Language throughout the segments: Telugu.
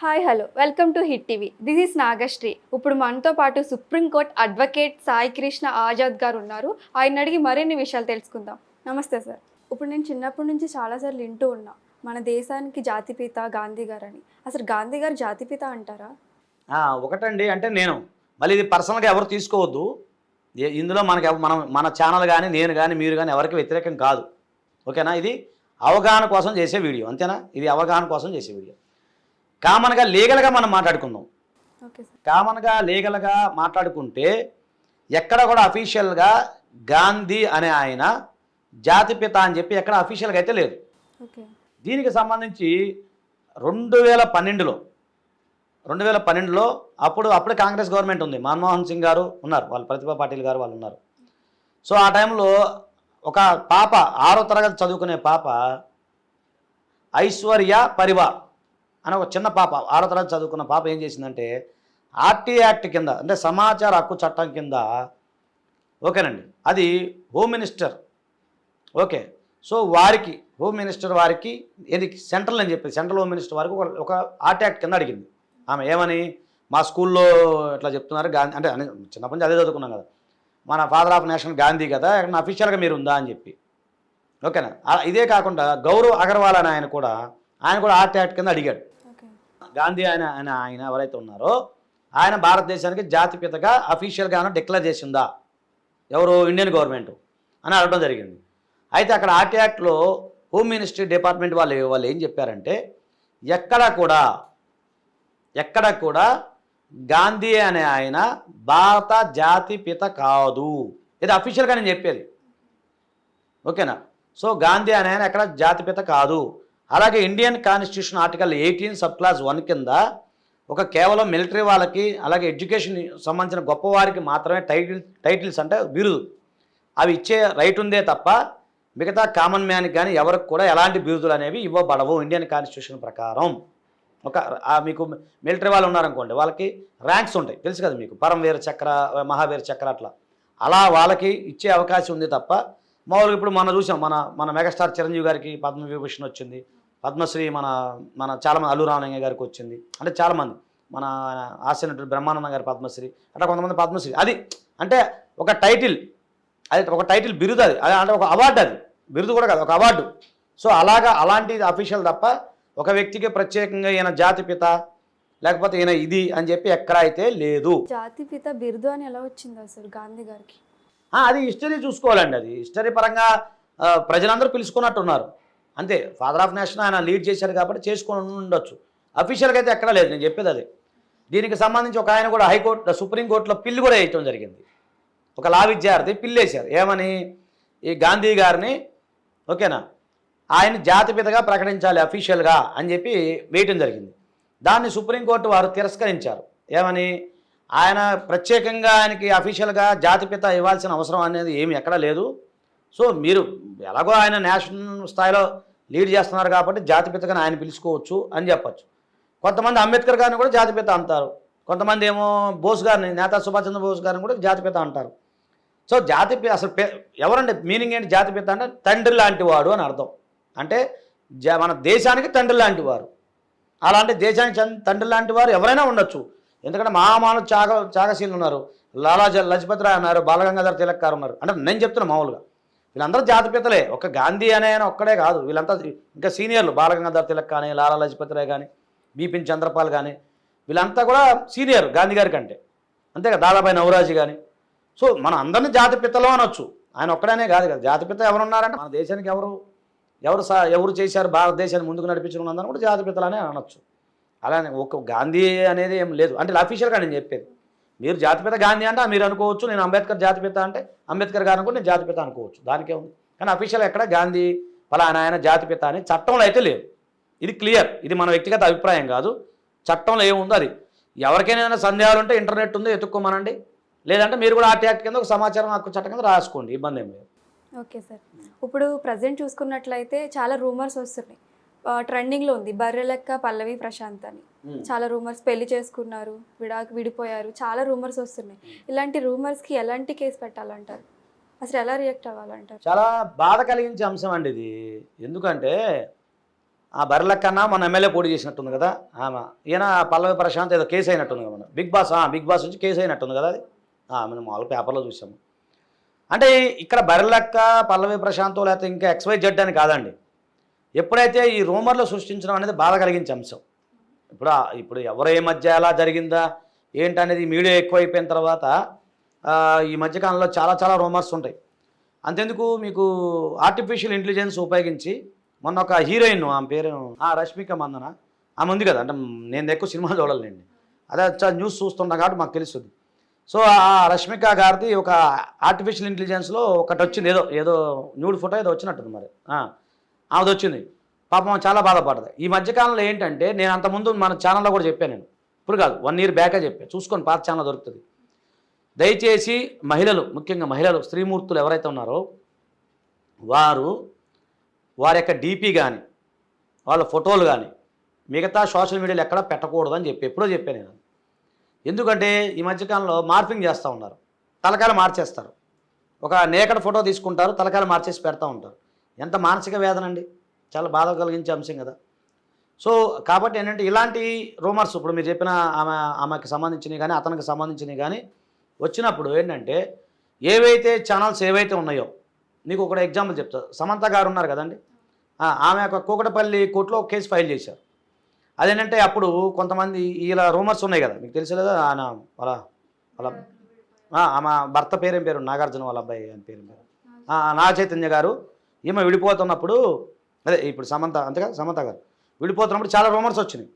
Hi hello. Welcome to hit TV. This is Nagasri. ఇప్పుడు మనతో పాటు supreme court advocate Sai Krishna Azad garu ఉన్నారు. ఆయన అడిగి మరిన్ని విషయాలు తెలుసుకుందాం. నమస్తే సార్. ఇప్పుడు నేను చిన్నప్పటి నుంచి చాలాసార్లు వింటూ ఉన్నా మన దేశానికి జాతిపిత గాంధీ గారు అని అసలు గాంధీ గారు జాతిపిత అంటారా? ఆ, ఒకటండి. అంటే నేను మళ్ళీ ఇది పర్సనల్గా ఎవరు తీసుకోవద్దు. ఇందులో మనకి మనం మన ఛానల్ కానీ నేను కానీ మీరు కానీ ఎవరికి వ్యతిరేకం కాదు. ఓకేనా? ఇది అవగాహన కోసం చేసే వీడియో. అంతేనా? ఇది అవగాహన కోసం చేసే వీడియో. కామన్గా లీగల్గా మనం మాట్లాడుకుందాం. కామన్గా లీగల్గా మాట్లాడుకుంటే ఎక్కడ కూడా అఫీషియల్గా గాంధీ అనే ఆయన జాతిపిత అని చెప్పి ఎక్కడ అఫీషియల్గా అయితే లేదు. దీనికి సంబంధించి రెండు వేల పన్నెండులో రెండు వేల పన్నెండులో అప్పుడు అప్పుడే కాంగ్రెస్ గవర్నమెంట్ ఉంది. మన్మోహన్ సింగ్ గారు ఉన్నారు. వాళ్ళు ప్రతిభా పాటిల్ గారు వాళ్ళు ఉన్నారు. సో ఆ టైంలో ఒక పాప ఆరో తరగతి చదువుకునే పాప ఐశ్వర్య పరివార్ అని ఒక చిన్న పాప ఆరో తరగతి చదువుకున్న పాప ఏం చేసిందంటే ఆర్టీ యాక్ట్ కింద అంటే సమాచార హక్కు చట్టం కింద ఓకేనండి అది హోమ్ మినిస్టర్ ఓకే సో వారికి హోమ్ మినిస్టర్ వారికి ఇది సెంట్రల్ అని చెప్పి సెంట్రల్ హోమ్ మినిస్టర్ వారికి ఒక- ఆర్టీ ఆర్ట్ యాక్ట్ కింద అడిగింది. ఆమె ఏమని మా స్కూల్లో ఇట్లా చెప్తున్నారు గాంధీ అంటే చిన్నప్పటి నుంచి అదే చదువుకున్నాం కదా మన ఫాదర్ ఆఫ్ నేషన్ గాంధీ కదా నా అఫీషియల్గా మీరు ఉందా అని చెప్పి ఓకేనా ఇదే కాకుండా గౌరవ్ అగర్వాల్ అని ఆయన కూడా ఆయన కూడా ఆర్ట్ యాక్ట్ కింద అడిగాడు. గాంధీ ఆయన ఆయన ఆయన ఎవరైతే ఉన్నారో ఆయన భారతదేశానికి జాతిపితగా అఫీషియల్గా డిక్లేర్ చేసిందా? ఎవరు? ఇండియన్ గవర్నమెంట్ అని అడగడం జరిగింది. అయితే అక్కడ ఆర్టీ యాక్ట్లో హోమ్ మినిస్ట్రీ డిపార్ట్మెంట్ వాళ్ళు వాళ్ళు ఏం చెప్పారంటే ఎక్కడ కూడా ఎక్కడ కూడా గాంధీ అనే ఆయన భారత జాతిపిత కాదు. ఇది అఫీషియల్గా నేను చెప్పేది. ఓకేనా? సో గాంధీ అనే ఆయన ఎక్కడ జాతిపిత కాదు. అలాగే Indian constitution article eighteen sub class one కింద ఒక కేవలం మిలిటరీ వాళ్ళకి అలాగే ఎడ్యుకేషన్ సంబంధించిన గొప్పవారికి మాత్రమే టైటిల్ టైటిల్స్ అంటే బిరుదు. అవి ఇచ్చే రైట్ ఉందే తప్ప మిగతా కామన్ మ్యాన్కి కానీ ఎవరికి కూడా ఎలాంటి బిరుదులు అనేవి ఇవ్వబడవు ఇండియన్ కాన్స్టిట్యూషన్ ప్రకారం. ఒక మీకు మిలిటరీ వాళ్ళు ఉన్నారనుకోండి వాళ్ళకి ర్యాంక్స్ ఉంటాయి తెలుసు కదా మీకు పరమవీర చక్ర మహావీర చక్ర అట్లా. అలా వాళ్ళకి ఇచ్చే అవకాశం ఉంది తప్ప మామూలుగా ఇప్పుడు మనం చూసాం మన మన మెగాస్టార్ చిరంజీవి గారికి పద్మవిభూషణ్ వచ్చింది పద్మశ్రీ మన మన చాలామంది అల్లు రామలింగ గారికి వచ్చింది. అంటే చాలామంది. మన ఆశనటుడు బ్రహ్మానందం గారి పద్మశ్రీ. అట్లా కొంతమంది పద్మశ్రీ. అది అంటే ఒక టైటిల్. అది ఒక టైటిల్ బిరుదు అది. అంటే ఒక అవార్డు అది. బిరుదు కూడా కాదు ఒక అవార్డు. సో అలాగా అలాంటి అఫీషియల్ తప్ప ఒక వ్యక్తికి ప్రత్యేకంగా ఈయన జాతిపిత లేకపోతే ఈయన ఇది అని చెప్పి ఎక్కడ అయితే లేదు. జాతిపిత బిరుదు అని ఎలా వచ్చింది అసలు గాంధీ గారికి? అది హిస్టరీ చూసుకోవాలండి అది. హిస్టరీ పరంగా ప్రజలందరూ పిలుచుకున్నట్టున్నారు. అంతే. ఫాదర్ ఆఫ్ నేషన్ ఆయన లీడ్ చేశారు కాబట్టి చేసుకొని ఉండొచ్చు. అఫీషియల్గా అయితే ఎక్కడా లేదు నేను చెప్పేది అదే. దీనికి సంబంధించి ఒక ఆయన కూడా హైకోర్టు సుప్రీంకోర్టులో పిల్లి కూడా వేయటం జరిగింది. ఒక లా విద్యార్థి పిల్లేశారు. ఏమని? ఈ గాంధీ గారిని ఓకేనా? ఆయన జాతిపితగా ప్రకటించాలి అఫీషియల్గా అని చెప్పి వేయటం జరిగింది. దాన్ని సుప్రీంకోర్టు వారు తిరస్కరించారు. ఏమని? ఆయన ప్రత్యేకంగా ఆయనకి అఫీషియల్గా జాతిపిత ఇవ్వాల్సిన అవసరం అనేది ఏమి ఎక్కడా లేదు. సో మీరు ఎలాగో ఆయన నేషనల్ స్థాయిలో లీడ్ చేస్తున్నారు కాబట్టి జాతిపితగా ఆయన పిలుచుకోవచ్చు అని చెప్పచ్చు. కొంతమంది అంబేద్కర్ గారిని కూడా జాతిపిత అంటారు. కొంతమంది ఏమో బోస్ గారిని నేతా సుభాష్ చంద్ర బోస్ గారిని కూడా జాతిపిత అంటారు. సో జాతి అసలు పే ఎవరండి మీనింగ్ ఏంటి జాతిపిత అంటే తండ్రి లాంటి వాడు అని అర్థం. అంటే మన దేశానికి తండ్రి లాంటి వారు. అలాంటి దేశానికి తండ్రి లాంటి వారు ఎవరైనా ఉండొచ్చు. ఎందుకంటే మహామానవ త్యాగ త్యాగశీలు ఉన్నారు. లాలా లజపతి రాయ్ ఉన్నారు బాలగంగాధర తిలక్ గారు ఉన్నారు. అంటే నేను చెప్తున్నా మామూలుగా. వీళ్ళందరూ జాతిపితలే. ఒక గాంధీ అనే ఆయన ఒక్కడే కాదు. వీళ్ళంతా ఇంకా సీనియర్లు. బాలగంగాధర్ తిలక్ కానీ లాలా లజపతి రాయ్ కానీ బీపిన్ చంద్రపాల్ కానీ వీళ్ళంతా కూడా సీనియర్ గాంధీ గారి కంటే. అంతే కదా దాదాబాయి నవరాజు కానీ. సో మన అందరినీ జాతిపితలో అనొచ్చు. ఆయన ఒక్కడనే కాదు కదా. జాతిపిత ఎవరు ఉన్నారంటే మన దేశానికి ఎవరు ఎవరు సా ఎవరు చేశారు? భారతదేశాన్ని ముందుకు నడిపించుకున్న అందరూ కూడా జాతిపితలనే అనొచ్చు. అలానే ఒక గాంధీ అనేది ఏం లేదు. అంటే అఫీషియల్గా నేను చెప్పేది. మీరు జాతిపిత గాంధీ అంటే మీరు అనుకోవచ్చు నేను అంబేద్కర్ జాతిపిత అంటే అంబేద్కర్ గారు అనుకుంటే నేను జాతిపిత అనుకోవచ్చు. దానికే ఉంది. కానీ అఫీషియల్ ఎక్కడ గాంధీ ఫలానా ఆయన జాతిపిత అని చట్టంలో అయితే లేదు ఇది క్లియర్ ఇది మన వ్యక్తిగత అభిప్రాయం కాదు. చట్టంలో ఏముందో అది. ఎవరికైనా సందేహాలు ఉంటే ఇంటర్నెట్ ఉందో ఎత్తుక్కోమనండి లేదంటే మీరు కూడా ఆర్టీ యాక్ట్ కింద ఒక సమాచారం హక్కు చట్టం కింద రాసుకోండి. ఇబ్బంది ఏం లేదు. Okay sir. ఇప్పుడు ప్రజెంట్ చూసుకున్నట్లయితే చాలా రూమర్స్ వస్తున్నాయి. ట్రెండింగ్లో ఉంది. బర్రె లెక్క పల్లవి ప్రశాంత్ అని. చాలా రూమర్స్ పెళ్ళి చేసుకున్నారు విడాకు విడిపోయారు. చాలా రూమర్స్ వస్తున్నాయి. ఇలాంటి రూమర్స్కి ఎలాంటి కేసు పెట్టాలంటారు? అసలు ఎలా రియాక్ట్ అవ్వాలంటారు? చాలా బాధ కలిగించే అంశం అండి ఇది. ఎందుకంటే ఆ బర్రెలక్కన్న మన ఎమ్మెల్యే పోటీ చేసినట్టుంది కదా. ఆమె. ఈయన పల్లవి ప్రశాంత్ ఏదో కేసు అయినట్టుంది కదా మన బిగ్ బాస్ ఆ, బిగ్ బాస్ నుంచి కేసు అయినట్టుంది కదా అది. మనం మామూలు పేపర్లో చూసాము. అంటే ఇక్కడ బర్రెలక్క పల్లవి ప్రశాంత్ లేకపోతే ఇంకా ఎక్స్వై జెడ్ అని కాదండి. ఎప్పుడైతే ఈ రూమర్లు సృష్టించడం అనేది బాధ కలిగించే అంశం. ఇప్పుడు ఇప్పుడు ఎవరు ఏ మధ్య ఎలా జరిగిందా ఏంటనేది మీడియా ఎక్కువైపోయిన తర్వాత ఈ మధ్యకాలంలో చాలా చాలా రూమర్స్ ఉంటాయి. అంతెందుకు మీకు ఆర్టిఫిషియల్ ఇంటెలిజెన్స్ ఉపయోగించి మొన్న ఒక హీరోయిన్ ఆమె పేరు ఆ, రష్మిక మందన ఆమె ఉంది కదా అంటే నేను ఎక్కువ సినిమా చూడాలండి అదే న్యూస్ చూస్తున్నా కాబట్టి మాకు తెలుస్తుంది. సో ఆ రష్మిక గారిది ఒక ఆర్టిఫిషియల్ ఇంటెలిజెన్స్లో ఒకటి వచ్చింది ఏదో ఏదో న్యూడ్ ఫోటో ఏదో వచ్చినట్టుంది మరి. ఆమెది వచ్చింది పాపం చాలా బాధపడదు ఈ మధ్యకాలంలో ఏంటంటే నేను అంతకుముందు మన ఛానల్లో కూడా చెప్పాను నేను. ఇప్పుడు కాదు వన్ ఇయర్ బ్యాకే చెప్పాను చూసుకొని పాత ఛానల్ దొరుకుతుంది. దయచేసి మహిళలు ముఖ్యంగా మహిళలు స్త్రీమూర్తులు ఎవరైతే ఉన్నారో వారు వారి యొక్క డీపీ కానీ వాళ్ళ ఫోటోలు కానీ మిగతా సోషల్ మీడియాలో ఎక్కడ పెట్టకూడదని చెప్పి ఎప్పుడో చెప్పాను నేను. ఎందుకంటే ఈ మధ్యకాలంలో మార్పింగ్ చేస్తూ ఉన్నారు. తలకాయలు మార్చేస్తారు. ఒక నేకడ ఫోటో తీసుకుంటారు తలకాయలు మార్చేసి పెడతా ఉంటారు. ఎంత మానసిక వేదన అండి చాలా బాధ కలిగించే అంశం కదా. సో కాబట్టి ఏంటంటే ఇలాంటి రూమర్స్ ఇప్పుడు మీరు చెప్పిన ఆమె ఆమెకి సంబంధించినవి కానీ అతనికి సంబంధించినవి కానీ వచ్చినప్పుడు ఏంటంటే ఏవైతే ఛానల్స్ ఏవైతే ఉన్నాయో నీకు ఒక ఎగ్జాంపుల్ చెప్తా. సమంత గారు ఉన్నారు కదండి? ఆమె యొక్క కూకటపల్లి కోర్టులో కేసు ఫైల్ చేశారు. అదేంటంటే అప్పుడు కొంతమంది ఇలా రూమర్స్ ఉన్నాయి కదా మీకు తెలుసు కదా ఆయన వాళ్ళ వాళ్ళ ఆమె భర్త పేరేం పేరు? నాగార్జున వాళ్ళ అబ్బాయి అని పేరు పేరు? నాగ చైతన్య గారు ఈమె విడిపోతున్నప్పుడు అదే ఇప్పుడు సమంత అంతేగా? సమంత గారు. విడిపోతున్నప్పుడు చాలా రూమర్స్ వచ్చినాయి.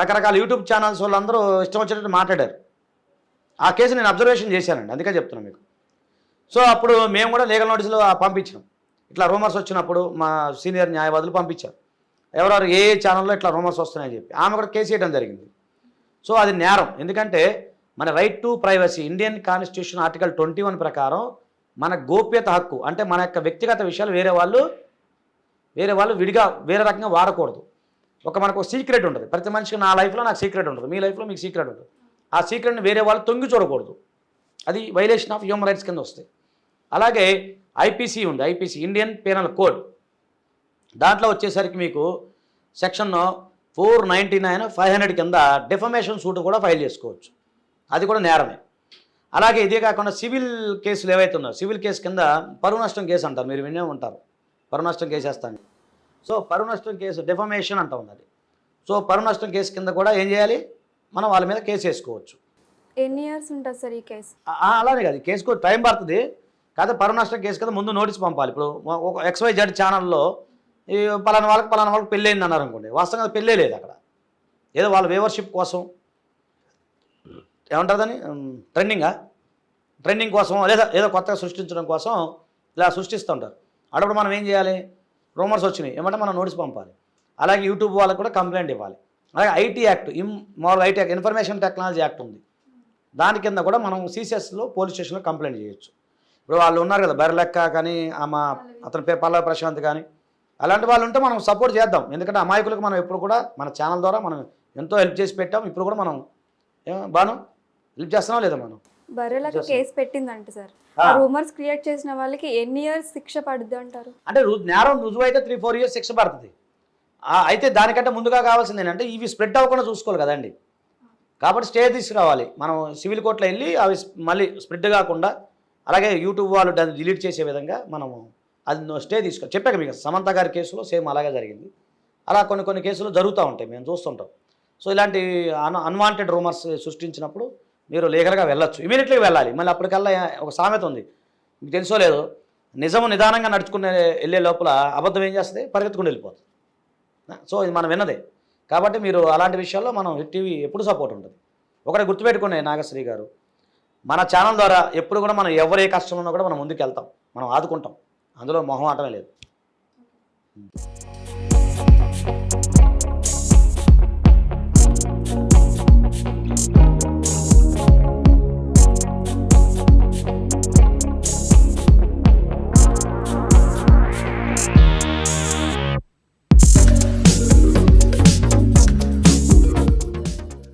రకరకాల యూట్యూబ్ ఛానల్స్ వాళ్ళందరూ ఇష్టం వచ్చినట్టు మాట్లాడారు. ఆ కేసు నేను అబ్జర్వేషన్ చేశానండి అందుకే చెప్తున్నాను మీకు. సో అప్పుడు మేము కూడా లీగల్ నోటీసులు పంపించాం ఇట్లా రూమర్స్ వచ్చినప్పుడు మా సీనియర్ న్యాయవాదులు పంపించారు. ఎవరెవరు ఏ ఛానల్లో ఇట్లా రూమర్స్ వస్తున్నాయని చెప్పి. ఆమె కూడా కేసు వేయడం జరిగింది. సో అది నేరం. ఎందుకంటే మన right to privacy Indian constitution article twenty one ప్రకారం మన గోప్యత హక్కు అంటే మన యొక్క వ్యక్తిగత విషయాలు వేరే వాళ్ళు వేరే వాళ్ళు విడిగా వేరే రకంగా వాడకూడదు. ఒక మనకు సీక్రెట్ ఉంటుంది. ప్రతి మనిషికి నా లైఫ్లో నాకు సీక్రెట్ ఉంటుంది. మీ లైఫ్లో మీకు సీక్రెట్ ఉంటుంది. ఆ సీక్రెట్ని వేరే వాళ్ళు తొంగి చూడకూడదు. అది వైలేషన్ ఆఫ్ హ్యూమన్ రైట్స్ కింద వస్తాయి. అలాగే ఐపీసీ ఉంది. ఐపీసీ ఇండియన్ పీనల్ కోడ్ దాంట్లో వచ్చేసరికి మీకు section four ninety nine five hundred కింద డిఫమేషన్ సూట్ కూడా ఫైల్ చేసుకోవచ్చు. అది కూడా నేరమే. అలాగే ఇదే కాకుండా సివిల్ కేసులు ఏవైతే ఉన్నాయో సివిల్ కేసు కింద పరువు నష్టం కేసు అంటారు మీరు వినే ఉంటారు. పరువు నష్టం కేసు వేస్తాను సో పరువు నష్టం కేసు డిఫమేషన్ అంటా ఉన్నది సో పరువు నష్టం కేసు కింద కూడా ఏం చేయాలి? మనం వాళ్ళ మీద కేసు వేసుకోవచ్చు. ఎన్ని ఇయర్స్ ఉంటుంది సార్ ఈ కేసు? అలానే కాదు. కేసుకు టైం పడుతుంది. కాదు పరువు నష్టం కేసు కదా ముందు నోటీస్ పంపాలి. ఇప్పుడు ఒక ఎక్స్వై జెడ్ ఛానల్లో ఈ పలానా వాళ్ళకి పలానా వాళ్ళకి పెళ్ళి అయింది అన్నారు అనుకోండి. వాస్తవంగా పెళ్ళే లేదు అక్కడ. ఏదో వాళ్ళ వేవర్షిప్ కోసం ఏమంటుందని ట్రెండింగా? ట్రెండింగ్ కోసం లేదా ఏదో కొత్తగా సృష్టించడం కోసం ఇలా సృష్టిస్తూ ఉంటారు. అప్పుడు మనం ఏం చేయాలి? రూమర్స్ వచ్చినాయి. ఏమంటే మనం నోటీస్ పంపాలి. అలాగే యూట్యూబ్ వాళ్ళకి కూడా కంప్లైంట్ ఇవ్వాలి. అలాగే ఐటీ యాక్ట్ ఇమ్ మామూలు IT act information technology act ఉంది. దాని కింద కూడా మనం సీసీఎస్లో పోలీస్ స్టేషన్లో కంప్లైంట్ చేయొచ్చు. ఇప్పుడు వాళ్ళు ఉన్నారు కదా బెర్లెక్క కానీ ఆమె అతని పేరు ప్రశాంత్ కానీ అలాంటి వాళ్ళు ఉంటే మనం సపోర్ట్ చేద్దాం. ఎందుకంటే అమాయకులకు మనం ఎప్పుడు కూడా మన ఛానల్ ద్వారా మనం ఎంతో హెల్ప్ చేసి పెట్టాం. ఇప్పుడు కూడా మనం బాను? హెల్ప్ చేస్తున్నాం లేదా మనం? బర్రెలకు కేసు పెట్టిందంట సార్. రూమర్స్ క్రియేట్ చేసిన వాళ్ళకి ఎన్ని ఇయర్స్ శిక్ష పడుద్ది అంటారు? అంటే నేరం రుజువు అయితే త్రీ ఫోర్ ఇయర్స్ శిక్ష పడుతుంది. అయితే దానికంటే ముందుగా కావాల్సింది ఏంటంటే ఇవి స్ప్రెడ్ అవ్వకుండా చూసుకోవాలి కదండి. కాబట్టి స్టే తీసుకురావాలి. మనం సివిల్ కోర్టులో వెళ్ళి అవి మళ్ళీ స్ప్రెడ్ కాకుండా అలాగే యూట్యూబ్ వాళ్ళు దాన్ని డిలీట్ చేసే విధంగా మనము అది స్టే తీసుకో చెప్పాక మీకు సమంత గారి కేసులో సేమ్ అలాగే జరిగింది. అలా కొన్ని కొన్ని కేసులు జరుగుతూ ఉంటాయి. మేము చూస్తుంటాం. సో ఇలాంటి అన్ అన్వాంటెడ్ రూమర్స్ సృష్టించినప్పుడు మీరు లీగల్గా వెళ్ళొచ్చు. ఇమీడియట్లీ వెళ్ళాలి. మళ్ళీ అప్పటికల్లా ఒక సామెత ఉంది. మీకు తెలుసో లేదో నిజము నిదానంగా నడుచుకునే వెళ్ళే లోపల అబద్ధం ఏం చేస్తుంది? పరిగెత్తుకుని వెళ్ళిపోతుంది. సో ఇది మనం విన్నదే. కాబట్టి మీరు అలాంటి విషయాల్లో మనం టీవీ ఎప్పుడు సపోర్ట్ ఉంటుంది. ఒకటి గుర్తుపెట్టుకునే నాగశ్రీ గారు. మన ఛానల్ ద్వారా ఎప్పుడు కూడా మనం ఎవరు ఏ కష్టం ఉన్నా కూడా మనం ముందుకు వెళ్తాం మనం ఆదుకుంటాం. అందులో మొహం ఆటమే లేదు